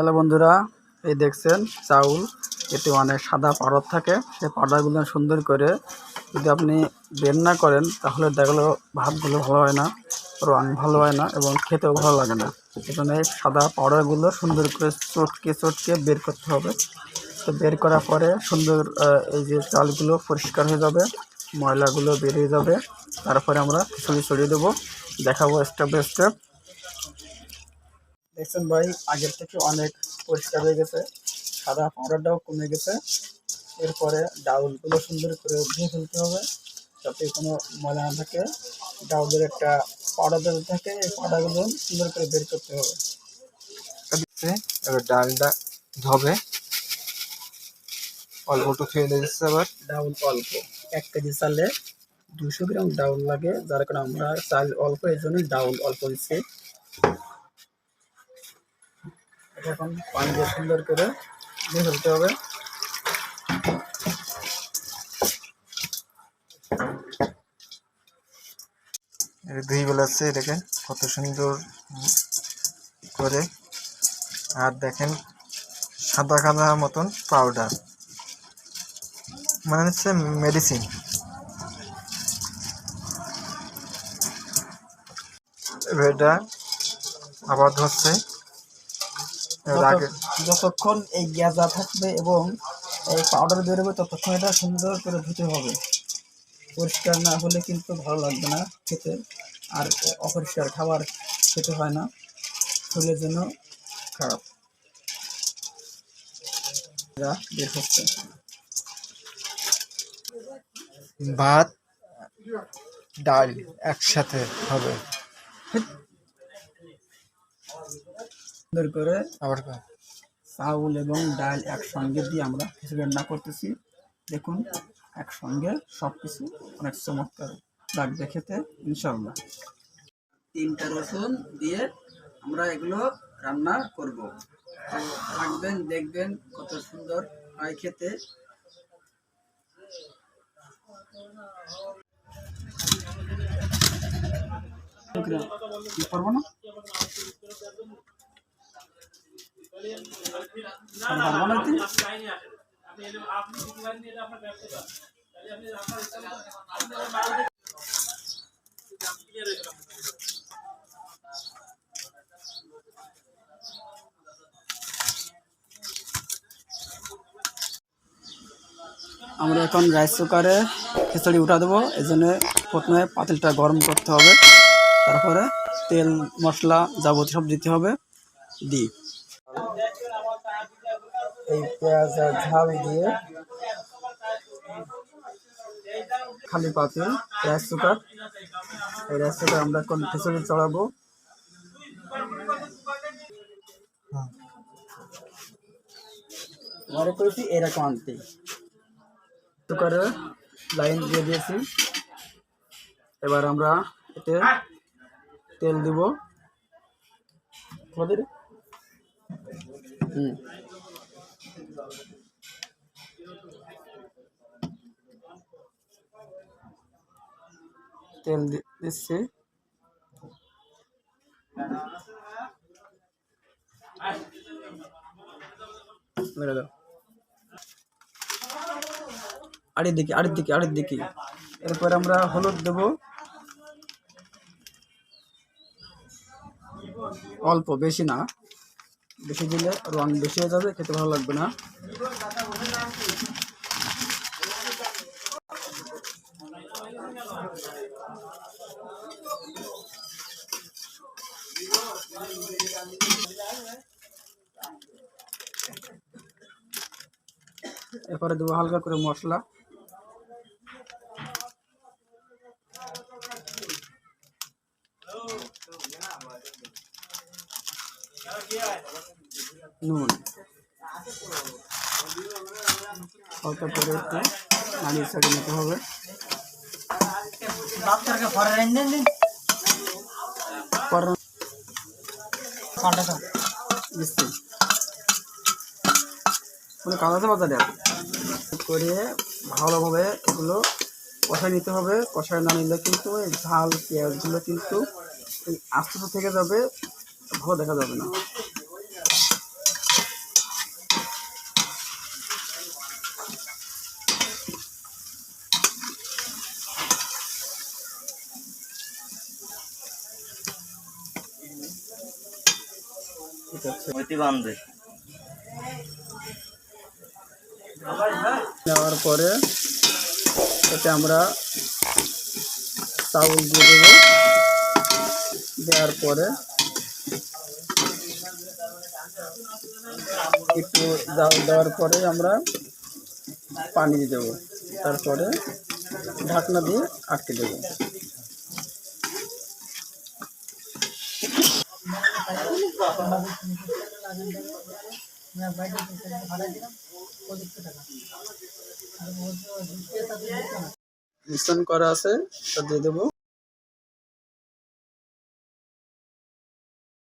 Hello বন্ধুরা, এই দেখছেন চাউল। এতে অনেক সাদা পাউডার থাকে। সেই পাউডারগুলো সুন্দর করে যদি আপনি বের না করেন, তাহলে দেখল ভাতগুলো ভালো হয় না, রং ভালো হয় না এবং খেতেও ভালো লাগে না। এখানে সাদা পাউডারগুলো সুন্দর করে চটকে চটকে বের করতে হবে। তো বের করার পরে সুন্দর এই যে চালগুলো পরিষ্কার হয়ে যাবে, ময়লাগুলো বেরিয়ে যাবে। তারপরে আমরা খিচুড়ি ছড়িয়ে দেবো। দেখাবো স্টেপ বাই স্টেপ দেখছেন ভাই আগের থেকে অনেক পরিষ্কার হয়ে গেছে। সাদা পাউডারটাও কমে গেছে। এরপরে ডাউলগুলো সুন্দর করে ধুয়ে ফেলতে হবে যাতে কোনো ময়লা না থাকে। ডাউলের একটা পাউডার থাকে এই পাউডারগুলো সুন্দর করে বের করতে হবে। এবার ডালটা ধবে। অল্প একটু খেয়ে দিচ্ছে আবার। ডাউল অল্প। এক কেজি চালে দুশো গ্রাম ডাউল লাগে যার কারণে আমরা চাল অল্প এই জন্য ডাউল অল্প দিচ্ছি। এখন পানি দিয়ে সুন্দর করে ফেলতে হবে। এটা ধুই বেলাচ্ছে এটাকে কত সুন্দর করে। আর দেখেন সাদা সাদা মতন পাউডার মানে হচ্ছে মেডিসিন এটা আবার ধরছে যতক্ষণ এই গ্যাজা থাকবে এবং এই পাউডার বেরোবে ততক্ষণ এটা সুন্দর করে ধুতে হবে। পরিষ্কার না হলে কিন্তু ভালো লাগবে না খেতে। আর অপরিষ্কার খাবার খেতে হয় না। শরীরের জন্য খারাপ। বের হচ্ছে। ভাত ডাল একসাথে হবে। সুন্দর করে আবার। চাউল এবং ডাল একসঙ্গে দিয়ে আমরা খিচুড়ি রান্না করতেছি। দেখুন একসঙ্গে সব কিছু অনেক চমৎকার। লাগবে খেতে ইনশাল্লাহ তিনটা রসুন দিয়ে আমরা এগুলো রান্না করব। তো থাকবেন দেখবেন কত সুন্দর হয় খেতে। করব না পারব না? আমরা এখন রাইস কুকারে খিচুড়ি উঠা দেবো। এই জন্য প্রথমে পাতিলটা গরম করতে হবে। তারপরে তেল মশলা যাবতীয় সব দিতে হবে। দিই। এই পেঁয়াজ আর ঝাল দিয়ে খালি পাতিল রাইস কুকার এই রাইস কুকার আমরা এখন খিচুড়ি চড়াবো। মনে করেছি এরকম আনতে। কুকারে লাইন দিয়ে দিয়েছি। এবার আমরা এতে তেল দিব। আমাদের হুম তেল দিচ্ছি মেরে দাও আড়ির দিকে আড়ির দিকে আড়ির দিকে এরপর আমরা হলুদ দেব অল্প বেশি না বেশি দিলে রং বেশি হয়ে যাবে, খেতে ভালো লাগবে না। এরপরে দেবো হালকা করে মশলা। নুন। হালকা করে একটু নাড়িয়ে চাড়িয়ে নিতে হবে। কোনো করে ভালোভাবে এগুলো কষায় নিতে হবে। কষায় না নিলে কিন্তু এই ঝাল পেঁয়াজগুলো কিন্তু এই আস্তে থেকে যাবে। ভালো দেখা যাবে না। নেওয়ার পরে এতে আমরা চাউল দিয়ে দেবো। দেওয়ার পরে একটু দেওয়ার পরে আমরা পানি দিয়ে দেবো। তারপরে ঢাকনা দিয়ে আটকে দেবো। মিশ্রণ করা আছে, তা দিয়ে দেবো।